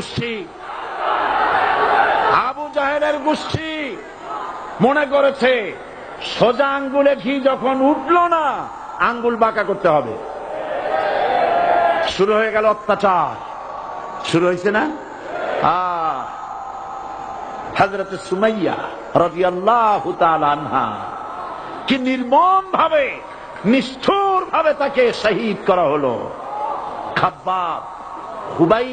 গোষ্ঠী। আবু জাহেলের গোষ্ঠী মনে করেছে, সোজা আঙ্গুলে ঘি যখন উঠল না, আঙ্গুল বাঁকা করতে হবে। শুরু হয়ে গেল অত্যাচার। শুরু হয়েছে না? হজরত সুমাইয়া রবি আল্লাহ আনহা কি নির্মম ভাবে নিষ্ঠুর ভাবে তাকে শহীদ করা হলো। খাব্বাব হুবাই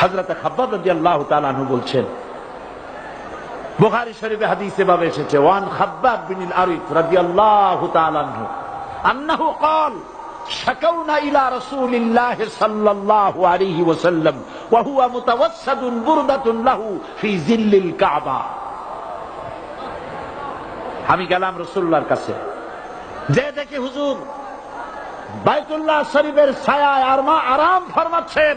হাজরত খাব্বাব রাজি আল্লাহ তালানহু বলছেন বুখারী শরীফে হাদিসে ভাবে এসেছে ওয়ান খাব্বাব বিন আরিফ রাদিয়াল্লাহু তাআলা আনহু আন্নাহু قال شكونا إلى رسول الله صلى الله عليه وسلم وهو متوسد بردة له في ظل الكعبة আমি গেলাম রসুল্লাহর কাছে যে দেখি হুজুর বাইতুল্লাহ শরীফের ছায়ায় আর মা আরাম ফরমাচ্ছেন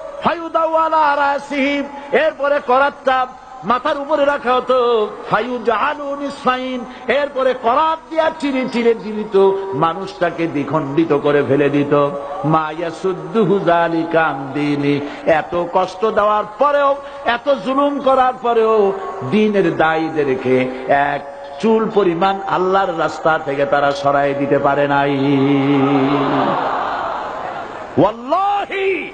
এরপরে করাতটা মাথার উপরে রাখা হতো। এরপরে করাত দিয়া চিরে চিরে দিলিত মানুষটাকে দ্বিখণ্ডিত করে ফেলে দিত। মায়া এত কষ্ট দেওয়ার পরেও, এত জুলুম করার পরেও দিনের দায়ীদেরকে এক চুল পরিমাণ আল্লাহর রাস্তা থেকে তারা সরাই দিতে পারে নাই। ওয়াল্লাহি!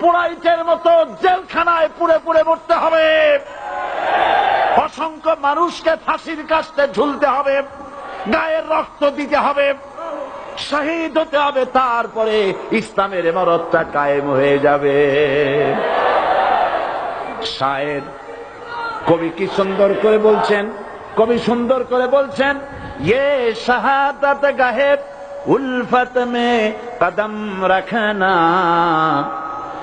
পোড়াইটের মতো জেলখানায় পুড়ে পুড়ে মরতে হবে। অসংখ্য মানুষকে ফাঁসির কাস্তে ঝুলতে হবে গায়ের রক্ত দিতে হবে, শহীদ হতে হবে, তারপরে ইসলামের এমারতটা কায়েম হয়ে যাবে। শায়ের কবি কি সুন্দর করে বলছেন? কবি সুন্দর করে বলছেন ইয়ে শাহাদাত গাহেব, উলফত মে কদম রাখনা